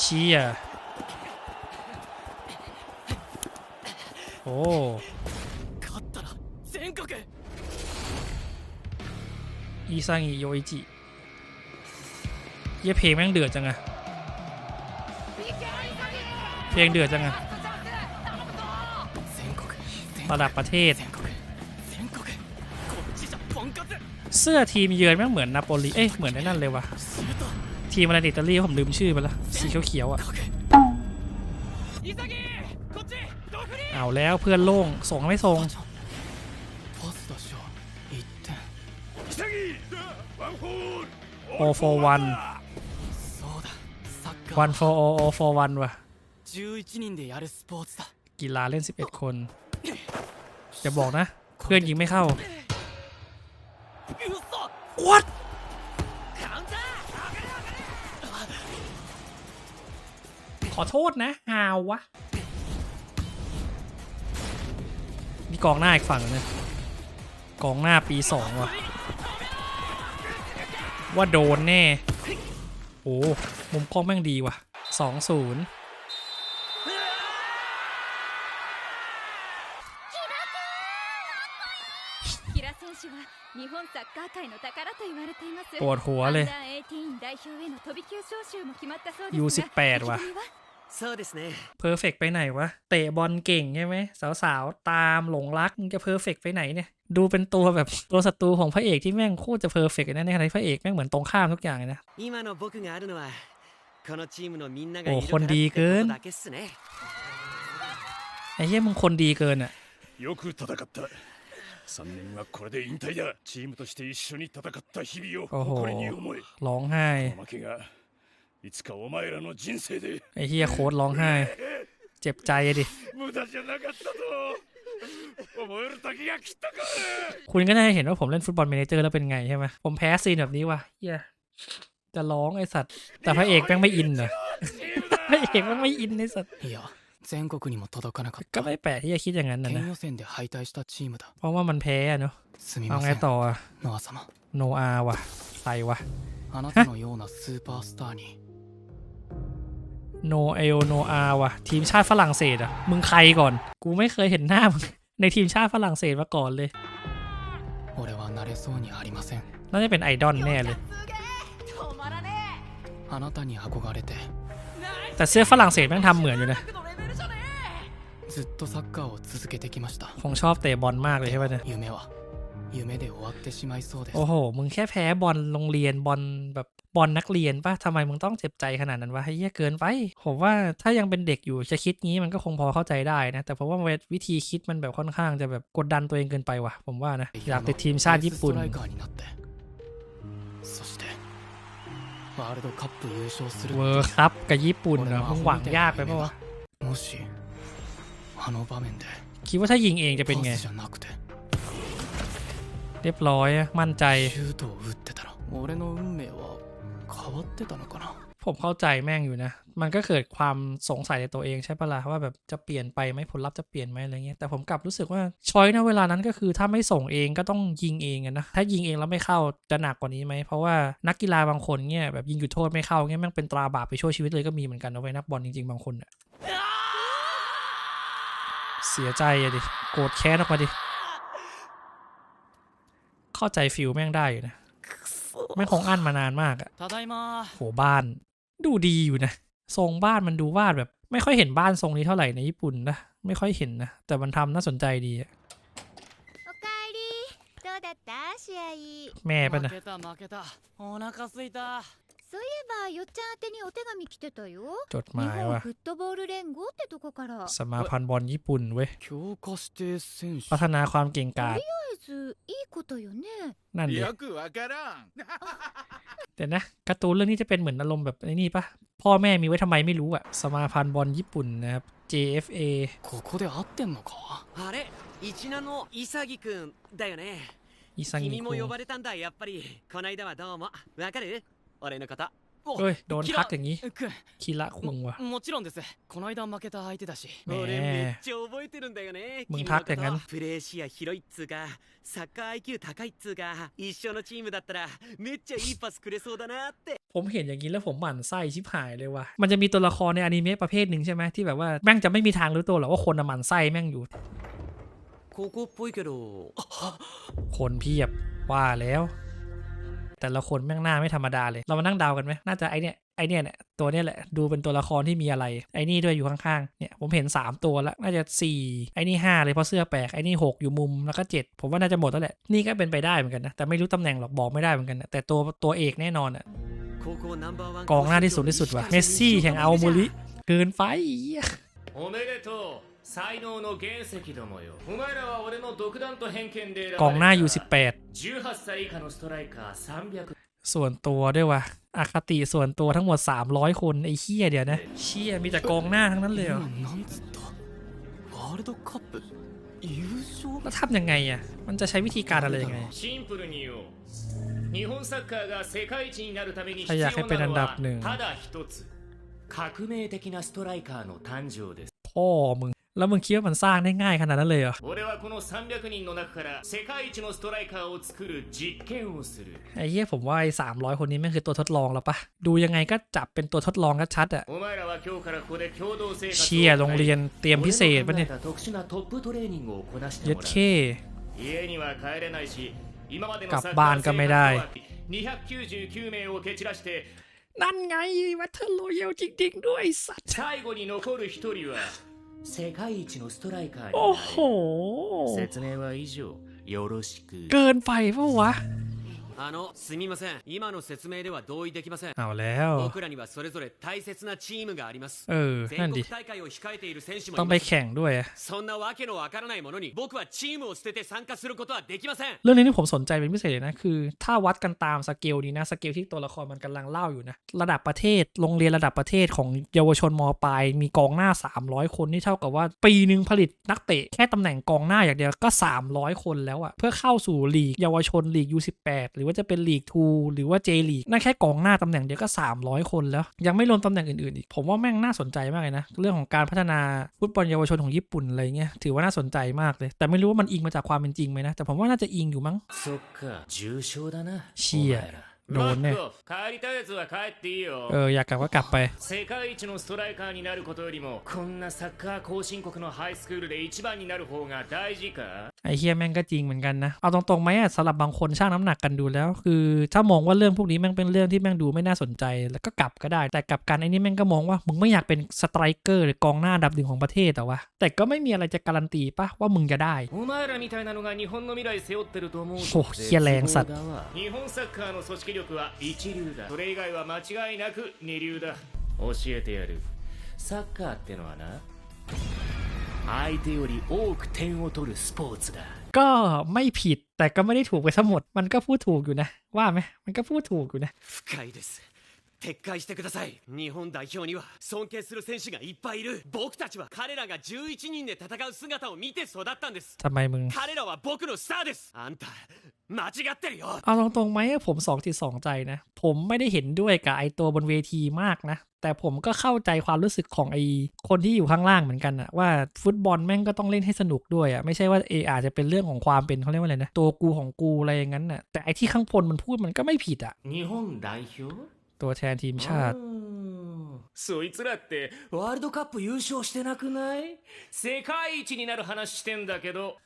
เชียโอ้อีซังอีโยอิจิเย่เพลงแม่งเดือดจังอะเพลงเดือดจังอะระดับประเทศ เสื้อทีมเยือนแม่งเหมือนนาโปลีเอ้ยเหมือนนั่นเลยวะทีมอะไรอิตาลีผมลืมชื่อไปแล้ว สีเขียวๆอะเอาแล้วเพื่อนโล่งส่งไม่ส่งโอโฟวันวันโฟโอโอโฟวันวะกีฬาเล่น 11 คนอย่าบอกนะ เพื่อนยิงไม่เข้าวัด อโทษนะฮาวะนี่กองหน้าอีกฝั่งนะกองหน้าปีสองว่ะ ว่าโดนแน่ โอ้มุมกล้องแม่งดีว่ะสองศูนย์ปวดหัวเลยยู18ว่ะ そうですね เพอร์เฟกไปไหนวะ เตะบอลเก่งใช่ไหมสาวๆ ตามหลงรักมึงจะเพอร์เฟกไปไหนเนี่ย ดูเป็นตัวแบบตัวศัตรูของพระเอกที่แม่งโคตรจะเพอร์เฟกนะในขณะที่พระเอกแม่งเหมือนตรงข้ามทุกอย่างเลยนะ 今の僕があるのはこのチームのみんながおいるからってคนดีเกิน ことだけっすね ไอ้เหี้ยมึงคนดีเกินอ่ะ よく戦った3年はこれで引退だチームとして一緒に戦った日々をおほ誇りに思え ร้องไห้ この負けが いつかお前らの人生で ไอ้เหี้ยโค้ดร้องไห้ เจ็บใจอะดิ 無駄じゃなかったと思える時が来たか คุณก็น่าจะเห็นว่าผมเล่นฟุตบอลเมเนเจอร์แล้วเป็นไงใช่ไหมผมแพ้ซีนแบบนี้ว่ะเหี้ยจะร้องไอ้สัตว์ แต่พระเอกแม่งไม่อินเหรอ พระเอกแม่งไม่อินไอ้สัตว์ いや全国にも届かなかっ ก็ た ไม่แปลกที่จะคิดอย่างนั้นนะ 県 นะ 予選で敗退したチームだ เพราะว่ามันแพ้อะเนาะ すみ เอา ま ไง せん ต่ออะ ノア様 โนอาว่ะใครวะ あなたのようなスーパースターに โนเอลโนอาว่ะ ทีมชาติฝรั่งเศสอะ มึงใครก่อน กูไม่เคยเห็นหน้ามึงในทีมชาติฝรั่งเศสมาก่อนเลยน่าจะเป็นไอดอลแน่เลย แต่เสื้อฝรั่งเศสแม่งทำเหมือนอยู่นะคงชอบเตะบอลมากเลยใช่ไหมเนี่ย โอ้โห มึงแค่แพ้บอลโรงเรียนบอลแบบบอลนักเรียนปะทำไมมึงต้องเจ็บใจขนาดนั้นวะให้เยอะเกินไป ผมว่าถ้ายังเป็นเด็กอยู่จะคิดงี้มันก็คงพอเข้าใจได้นะ แต่เพราะว่าวิธีคิดมันแบบค่อนข้างจะแบบกดดันตัวเองเกินไปวะผมว่านะ อยากติดทีมชาติญี่ปุ่นเวอร์ครับกับญี่ปุ่นนะมึงหวังยากไปปะวะคิดว่าถ้ายิงเองจะเป็นไง เรียบร้อยมั่นใจ ผมเข้าใจแม่งอยู่นะ มันก็เกิดความสงสัยในตัวเองใช่ปะละ่ะว่าแบบจะเปลี่ยนไปไหมผลลัพธ์จะเปลี่ยนไหมอะไรเงี้ยแต่ผมกลับรู้สึกว่าช้อยนะเวลานั้นก็คือถ้าไม่ส่งเองก็ต้องยิงเองนะถ้ายิงเองแล้วไม่เข้าจะหนักกว่านี้ไหมเพราะว่านักกีฬาบางคนเนี่ยแบบยิงหยุดโทษไม่เข้าเงี้ยแม่งเป็นตราบาปไปช่วยชีวิตเลยก็มีเหมือนกันเอาไว้นักบอลจริงๆบางคนเสียใจอะดิโกรธแค้นออกมาดิ เข้าใจฟิลแม่งได้อยู่นะแม่งคงอั้นมานานมากอะโหบ้าน ดูดีอยู่นะ ทรงบ้านมันดูวาดแบบ ไม่ค่อยเห็นบ้านทรงนี้เท่าไหร่ในญี่ปุ่นนะ ไม่ค่อยเห็นนะ แต่มันทำน่าสนใจดีอะแม่ปะนะ 負けた負けたお腹すいたそういえばよっちゃん宛てにお手紙来てたよ จดห 日 มาย 本 ว่า フットボール連合ってとこから สมาพันธ์บอลญี่ปุ่นเว้ย 強化指定選手 พัฒนาความเก่งกาจ とりあえずいいことよね นั่นดิ よくわからん เดี๋ยวนะการ์ตูนเรื่องนี้จะเป็นเหมือนอารมณ์แบบไอ้นี่ปะพ่อแม่มีไว้ทำไมไม่รู้อะสมาพันธ์บอลญี่ปุ่นนะครับ JFA ここで合ってんのかあれ一名の潔くんだよねอิซังิ 君もคุ 呼ばれたんだやっぱりこないだはどうもわかる 俺のこと お เฮ้ย โดน キ ทั ラ กอย่างนี้ くん คีระคุงว่ะ ももちろんですこの間負けた相手だしねえ俺めっちゃ覚えてるんだよねมึง君のทักอย่างนั้น ことプレー視野広いっつうかサッカー IQ 高いっつうか一緒のチームだったらめっちゃいいパスくれそうだなって ผมเห็นอย่างนี้แล้วผมหมั่นไส้ชิบหายเลยว่ะ มันจะมีตัวละครในอนิเมะประเภทหนึ่งใช่ไหมที่แบบว่าแม่งจะไม่มีทางรู้ตัวหรอกว่าคนน่ะหมั่นไส้แม่งอยู่ 高校っぽいけど คนเพียบว่าแล้ว แต่ละคนแม่งหน้าไม่ธรรมดาเลย เรามานั่งเดากันไหมน่าจะไอเนี้ยไอเนี้ยเนี่ยตัวเนี้ยแหละดูเป็นตัวละครที่มีอะไร ไอนี่ด้วยอยู่ข้างๆเนี่ยผมเห็น 3 ตัวแล้วน่าจะ 4 ไอนี่ 5 เลยเพราะเสื้อแปลกไอนี่ 6 อยู่มุมแล้วก็ 7 ผมว่าน่าจะหมดแล้วแหละ นี่ก็เป็นไปได้เหมือนกันนะแต่ไม่รู้ตำแหน่งหรอกบอกไม่ได้เหมือนกันนะแต่ตัวตัวเอกแน่นอนอะกองหน้าที่สุดที่สุดว่ะเมสซี่แห่งอัลมูริเกินไฟ 才能の原石どもよお前らは俺の独断と偏見でกองหน้า U18 18歳以下のストライカー300ส่วนตัวด้วยวะอาคติส่วนตัวทั้งหมด 300 คนไอ้เฮียเดี๋ยวนะเฮียมีแต่กองหน้าทั้งนั้นเลยเหรอแล้วทำยังไงอะ มันจะใช้วิธีการอะไรยังไงถ้าอยากให้เป็นอันดับหนึ่งพ่อมึง แล้วมึงคิดว่ามันสร้างได้ง่ายขนาดนั้นเลยเหรอไอ้เหี้ยผมว่าไอ้สามร้อยคนนี้แม่งคือตัวทดลองแล้วปะดูยังไงก็จับเป็นตัวทดลองก็ชัดอะเชียโรงเรียนเตรียมพิเศษปะเนี่ยยัดเคกลับบ้านก็ไม่ได้นั่นไงวัตเทอร์โรเยลจริงๆด้วยสัตว์ 世界一のストライカーに โอ้ な โห る説明は以上よろしく เกินไปปะวะ あのすみません今の説明では同意できません เอาแล้ว 僕らにはそれぞれ大切なチームがあります เออ นั่ 全 นดิ 国大会を控えている選手も ต้อง い ไป ます แข่งด้วยอะ そんなわけのわからないものに僕はチームを捨てて参加することはできません เรื่องนี้ที่ผมสนใจเป็นพิเศษเลยนะ คือ ถ้าวัดกันตามสเกลนี้นะ สเกลที่ตัวละครมันกำลังเล่าอยู่นะ ระดับประเทศ โรงเรียนระดับประเทศของเยาวชนมปลาย มีกองหน้า 300 คนนี่เท่ากับว่า ปีหนึ่งผลิตนักเตะแค่ตำแหน่งกองหน้าอย่างเดียวก็ 300 คนแล้วอะเพื่อเข้าสู่ลีกเยาวชนลีก U18 หรือ ว่าจะเป็นลีกทูหรือว่าเจลีกนั่นแค่กองหน้าตำแหน่งเดียวก็ 300 คนแล้ว ยังไม่รวมตำแหน่งอื่นๆอีก ผมว่าแม่งน่าสนใจมากเลยนะ เรื่องของการพัฒนาฟุตบอลเยาวชนของญี่ปุ่นอะไรเงี้ยถือว่าน่าสนใจมากเลย แต่ไม่รู้ว่ามันอิงมาจากความเป็นจริงไหมนะแต่ผมว่าน่าจะอิงอยู่มั้งเชียโดนเนี่ยเอออยากกลับก็กลับไป ไอ้เฮียแม่งก็จริงเหมือนกันนะ เอาตรงๆไหมอะสำหรับบางคนช่างน้ำหนักกันดูแล้ว คือถ้ามองว่าเรื่องพวกนี้แม่งเป็นเรื่องที่แม่งดูไม่น่าสนใจ แล้วก็กลับก็ได้ แต่กลับกันไอ้นี่แม่งก็มองว่ามึงไม่อยากเป็นสไตรเกอร์หรือกองหน้าดับหนึ่งของประเทศแต่ว่าแต่ก็ไม่มีอะไรจะการันตีปะว่ามึงจะได้โอ้เฮียแรงสัตว์教えてやるサッカーってのはな相手より多く点を取るスポーツだ ก็ไม่ผิดแต่ก็ไม่ได้ถูกไปทั้งหมด มันก็พูดถูกอยู่นะ ว่าไหมมันก็พูดถูกอยู่นะ 深いです撤回してください日本代表には尊敬する選手がいっぱいいる僕たちは彼らが11人で戦う姿を見て育ったんです ทำไมมึง 彼らは僕のスターですあんた間違ってるよ เอาตรงๆไหมผมสองจิตสองใจนะ ผมไม่ได้เห็นด้วยกับไอตัวบนเวทีมากนะ แต่ผมก็เข้าใจความรู้สึกของไอ้คนที่อยู่ข้างล่างเหมือนกันอะว่าฟุตบอลแม่งก็ต้องเล่นให้สนุกด้วยอะไม่ใช่ว่าเออาจจะเป็นเรื่องของความเป็นเขาเรียกว่าอะไรนะตัวกูของกูอะไรอย่างนั้นอะแต่ไอ้ที่ข้างพลมันพูดมันก็ไม่ผิดอะตัวแทนทีมชาติそいつらってワールドカップ優勝してなくない世界一になる話してんだけど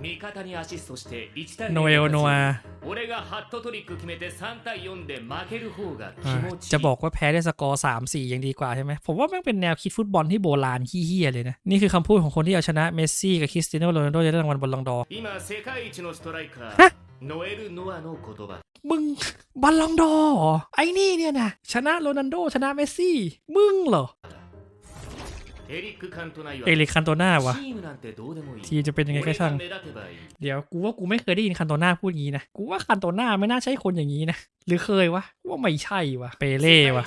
味方にアシストして1対0 โนเอลโนอา 俺がハットトリック決めて3対4で負ける方が気 อ่า 持ちいい จะบอกว่าแพ้ได้สกอร์สามสี่ยังดีกว่าใช่ไหมผมว่าแม่งเป็นแนวคิดฟุตบอลที่โบราณขี้เฮี้ยเลยนะ นี่คือคำพูดของคนที่เอาชนะเมสซี่กับคริสเตียโนโรนัลโดจะได้รางวัลบอลลองดอร์ 今世界一のストライカはーノエル・ノアの言葉 มึงบอลลองดอร์เหรอไอ้นี่เนี่ยนะชนะโรนัลโดชนะเมสซี่ มึงเหรอ เอริกคันโตนาวะทีจะเป็นยังไงก็ช่าง เดี๋ยวกูว่ากูไม่เคยได้ยินคันโตนาพูดงี้นะ กูว่าคันโตนาไม่น่าใช่คนอย่างนี้นะ หรือเคยวะ ว่าไม่ใช่วะ เปเล่วะ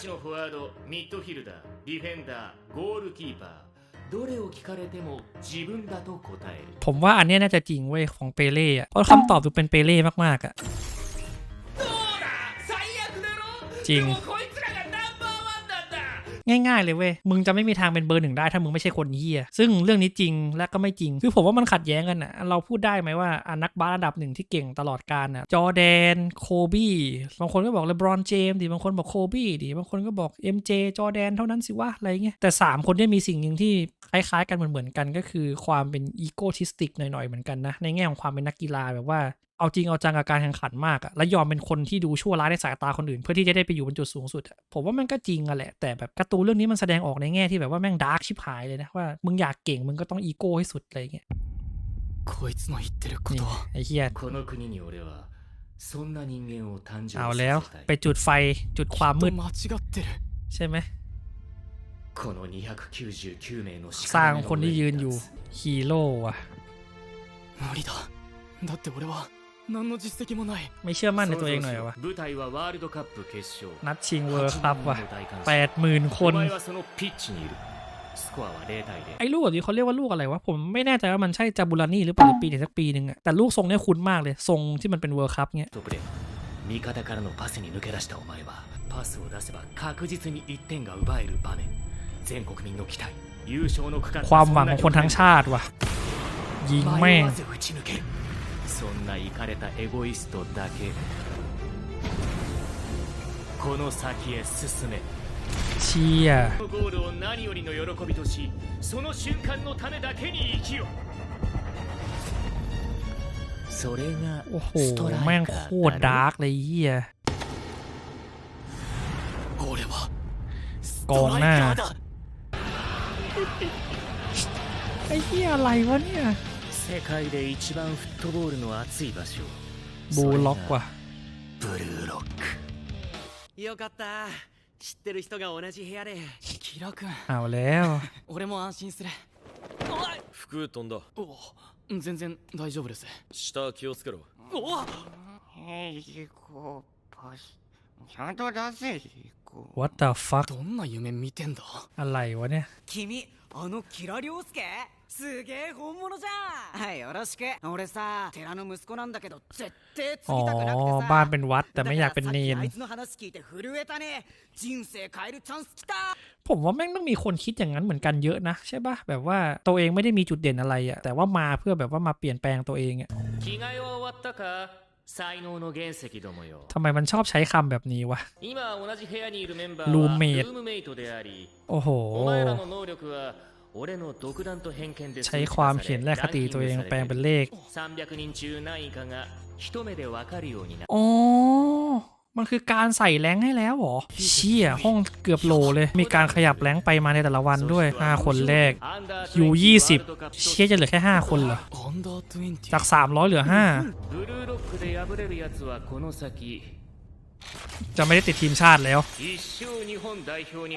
ผมว่าอันนี้น่าจะจริงเว้ยของเปเล่อะเพราะคำตอบดูเป็นเปเล่มากๆอะจริง ง่ายๆเลยเว้ย มึงจะไม่มีทางเป็นเบอร์หนึ่งได้ถ้ามึงไม่ใช่คนเฮียซึ่งเรื่องนี้จริงและก็ไม่จริง คือผมว่ามันขัดแย้งกันอะเราพูดได้ไหมว่าอนักบาสระดับหนึ่งที่เก่งตลอดกาลอะจอแดน โคบี้บางคนก็บอกเลบรอนเจมส์ดิบางคนบอกโคบี้ดิบางคนก็บอก MJ จอแดนเท่านั้นสิวะอะไรเงี้ยแต่ 3 คนเนี่มีสิ่งหนึ่งที่คล้ายๆกันเหมือนๆกันก็คือความเป็นอีโกทิสติกหน่อยๆเหมือนกันนะในแง่ของความเป็นนักกีฬาแบบว่า เอาจริงเอาจังกับการแข่งขันมากอะและยอมเป็นคนที่ดูชั่วร้ายในสายตาคนอื่น เพื่อที่จะได้ไปอยู่บนจุดสูงสุดอะผมว่ามันก็จริงอะแหละ แต่แบบการ์ตูนเรื่องนี้มันแสดงออกในแง่ที่แบบว่าแม่งดาร์กชิบหายเลยนะว่ามึงอยากเก่งมึงก็ต้องอีโก้ให้สุดอะไรเงี้ย こいつの言ってるこ นี่ とは ไอ้เฮีย この国に俺はそんな人間を誕生 เอา さ แล้ว せたい ไปจุดไฟจุดความมืด 間違ってる ใช่ไหม この299名の สร้าง 屍の คนที่ยืนอยู่ 上に立つ ฮีโร่อะ 無理だだって俺は 何の実績もない ไม่เชื่อมั่นในตัวเองหน่อยเหรอวะ 舞台はワールドカップ決勝 นัดชิงเวิร์คัพว่ะ 8人の大観衆 แปดหมื่นค お น 前はそのピッチにいるスコアは0対 ไอ้ลูกแบบนี้เขาเรียกว่าลูกอะไรวะ ผมไม่แน่ใจว่ามันใช่จาบูรานี่หรือเปล่าหรือปีไหนสักปีหนึ่งอะแต่ลูกทรงเนี้ยคุ้นมากเลย ทรงที่มันเป็นเวิร์คัพเนี้ย 0トップで味方からのパスに抜け出したお前はパスを出せば確実に1点が奪える場面全国民の期待優勝の区間 ความหวังของคนทั้งชาติว่ะ ยิงแม่ง 迷わず打ち抜ける そんなイカれたエゴイストだけ。この先へ進め。ゴールを何よりの喜びとしその瞬間のためだけに生きよそれがおほーแม่งโคตรดา 世界で一番フットボールの熱い場所。ボーロックは。ブルーロック。よかった。知ってる人が同じ部屋で。キラ君。あ俺よ。俺も安心する。おい。服飛んだ。お全然大丈夫です。下気をつけろ。おっへい行こパス。ちゃんと出せ What the fuck どんな夢見てんだ？あらいわね。君あのキラ凌介すげえ本物じゃんはいよろしく俺さ寺の息子なんだけど絶対継ぎたくなくてさบ้านเป็นวัดแต่ไม่あいつの話聞いて震えたね人生変えるチャンス来たผมว่าแม่งต้องมีคนคิดอย่างนั้นเหมือนกันเยอะนะใช่ป่ะแบบว่าตัวเองไม่ได้มีจุดเด่นอะไรอะแต่ว่ามาเพื่อแบบว่ามาเปลี่ยนแปลงตัวเองอะ ทำไมมันชอบใช้คำแบบนี้วะรูเมดโอ้โห ใช้ความเห็นแลกคติตัวเองแปลงเป็นเลขโอ้ มันคือการใส่แรงให้แล้วหรอ เชี่ยห้องเกือบโลเลย มีการขยับแรงไปมาในแต่ละวันด้วย 5 คนแรกอยู่ 20 เชี่ยจะเหลือแค่ 5 คนเหรอ จาก 300 เหลือ 5 จะไม่ได้ติดทีมชาติแล้ว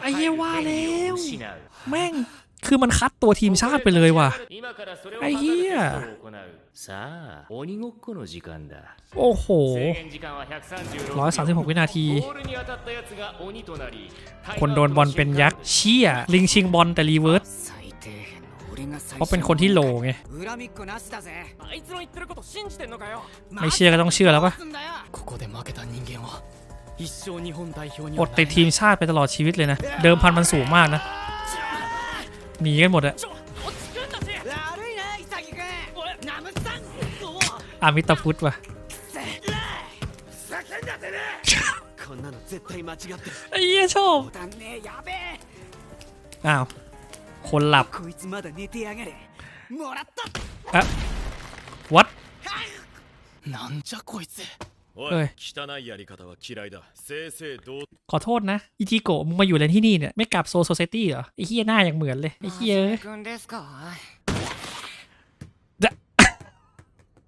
ไอ้เยว่าแล้ว แม่ง คือมันคัดตัวทีมชาติไปเลยว่ะ ไอ้เหี้ย をあい測るテやストを行うさあ鬼ごっこの時間だ โอ้โห 制限時間は136 136 วินาที ボールに当たったやつが鬼となり คนโดนบอลเป็นยักษ์ เชี่ย ลิงชิงบอลแต่รีเวิร์ส 最底辺の俺が最 เพราะเป็นคนที่โหลไง 恨みっこなしだぜあいつの言ってること信じてんのかよ ไม่เชื่อก็ต้องเชื่อแล้วปะ すんだよここで負けた人間は一生日本代表に อ は ด な ติ れ ด ない ทีมชาติไปตลอดชีวิตเลยนะ เดิมพันมันสูงมากนะ หนีกันหมดอะ อามิตาพุทธวะไอ้เหี้ชอบอ้าว คนหลับอะวัดนั่นเอ้ยขอโทษนะ อิจิโกะมึงมาอยู่เลนที่นี่เนี่ย ไม่กลับโซโซเซตี้เหรอ ไอ้เหี้ยหน้าอย่างเหมือนเลย ไอ้เหี้ย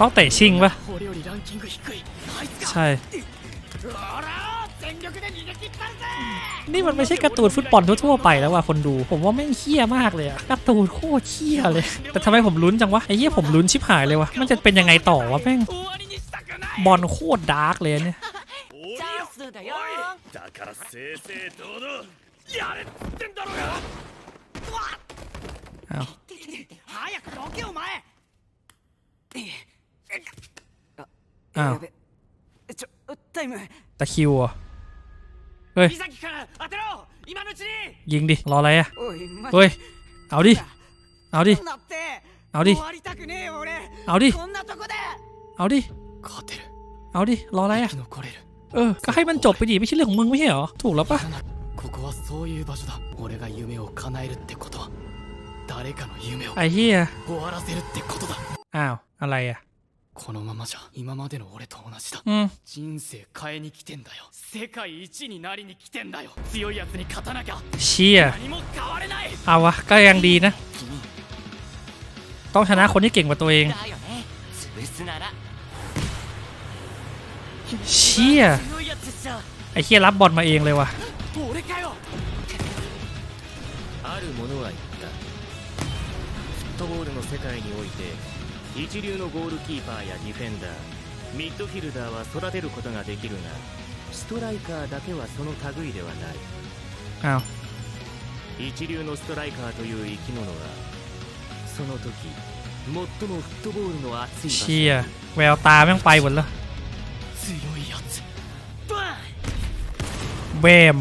ต้องเตะชิงปะใช่ นี่มันไม่ใช่การ์ตูนฟุตบอลทั่วๆไปแล้วว่ะคนดู ผมว่าไม่เคี้ยมากเลยอะการ์ตูนโคตรเคี้ยเลย แต่ทำไมผมลุ้นจังวะไอ้เหี้ยผมลุ้นชิบหายเลยวะมันจะเป็นยังไงต่อวะแม่งบอลโคตรดาร์กเลยเนี่ยอ้าว อ้าวตะคิวอะเฮ้ยยิงดิ รออะไรอะเฮ้ย เอาดิ เอาดิ เอาดิ เอาดิ เอาดิ เอาดิ รออะไรอะเออ ก็ให้มันจบไปดิ ไม่ใช่เรื่องของมึงไม่ใช่เหรอ ถูกแล้วปะไอ้เหี้ยอ้าว อะไรอะ このままじゃ今までの俺と同じだ อืม 人生変えに来てんだよ世界一になりに来てんだよ強いやつに勝たなきゃ เชี่ย 何も変われない เอาวะ ก็ยังดีนะ ต้องชนะคนที่เก่งกว่าตัวเอง だよね潰すなら เชี่ย 強いやつっしょ ไอ้เชี่ยรับบอลมาเองเลยว่ะ 俺かよある者は言ったフットボールの世界において 一流のゴールキーパーやディフェンダーミッドフィルダーは育てることができるがストライカーだけはその類ではない อ้าว 一流のストライカーという生き物はその時最もフットボールの熱い場所 เชี่ย แววตาแม่งไปหมดแล้ว 強いやつ เบม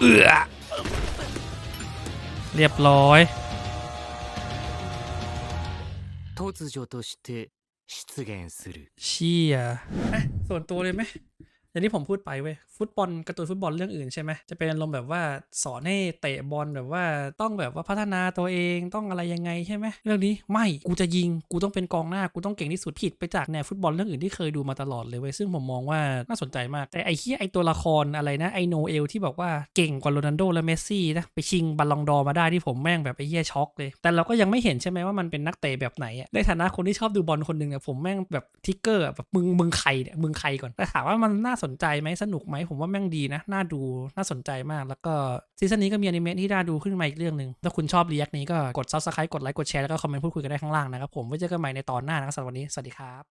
เอือเรียบร้อย 突如として出現する เชี่ยอ่ะส่วนตัวเลยไหม อย่างที่ผมพูดไปเว้ยฟุตบอลการ์ตูนฟุตบอลเรื่องอื่นใช่ไหมจะเป็นอารมณ์แบบว่าสอนให้เตะบอลแบบว่าต้องแบบว่าพัฒนาตัวเองต้องอะไรยังไงใช่ไหมเรื่องนี้ไม่กูจะยิงกูต้องเป็นกองหน้ากูต้องเก่งที่สุดผิดไปจากแนวฟุตบอลเรื่องอื่นที่เคยดูมาตลอดเลยเว้ยซึ่งผมมองว่าน่าสนใจมาก แต่ไอ้เฮียไอ้ตัวละครอะไรนะไอโนเอลที่บอกว่าเก่งกว่าโรนัลโดและเมสซี่นะไปชิงบัลลองดอมาได้ที่ผมแม่งแบบไอ้เฮียช็อกเลย แต่เราก็ยังไม่เห็นใช่ไหมว่ามันเป็นนักเตะแบบไหนอะในฐานะคนที่ชอบดูบอลคนหนึ่งเนี่ยผมแม่งแบบทิกเกอร์แบบมึงมึงใครเนี่ยมึงใครก่อนแต่ถามว่ามันน่าสนใจไหมสนุกไหมผมว่าแม่งดีนะ น่าดูน่าสนใจมาก แล้วก็ซีซั่นนี้ก็มีอนิเมะที่น่าดูขึ้นมาอีกเรื่องหนึ่งถ้าคุณชอบรีแอคนี้ก็กดซับสไครต์กดไลค์กดแชร์แล้วก็คอมเมนต์พูดคุยกันได้ข้างล่างนะครับผมไว้เจอกันใหม่ในตอนหน้านะครับสำหรับวันนี้สวัสดีครับ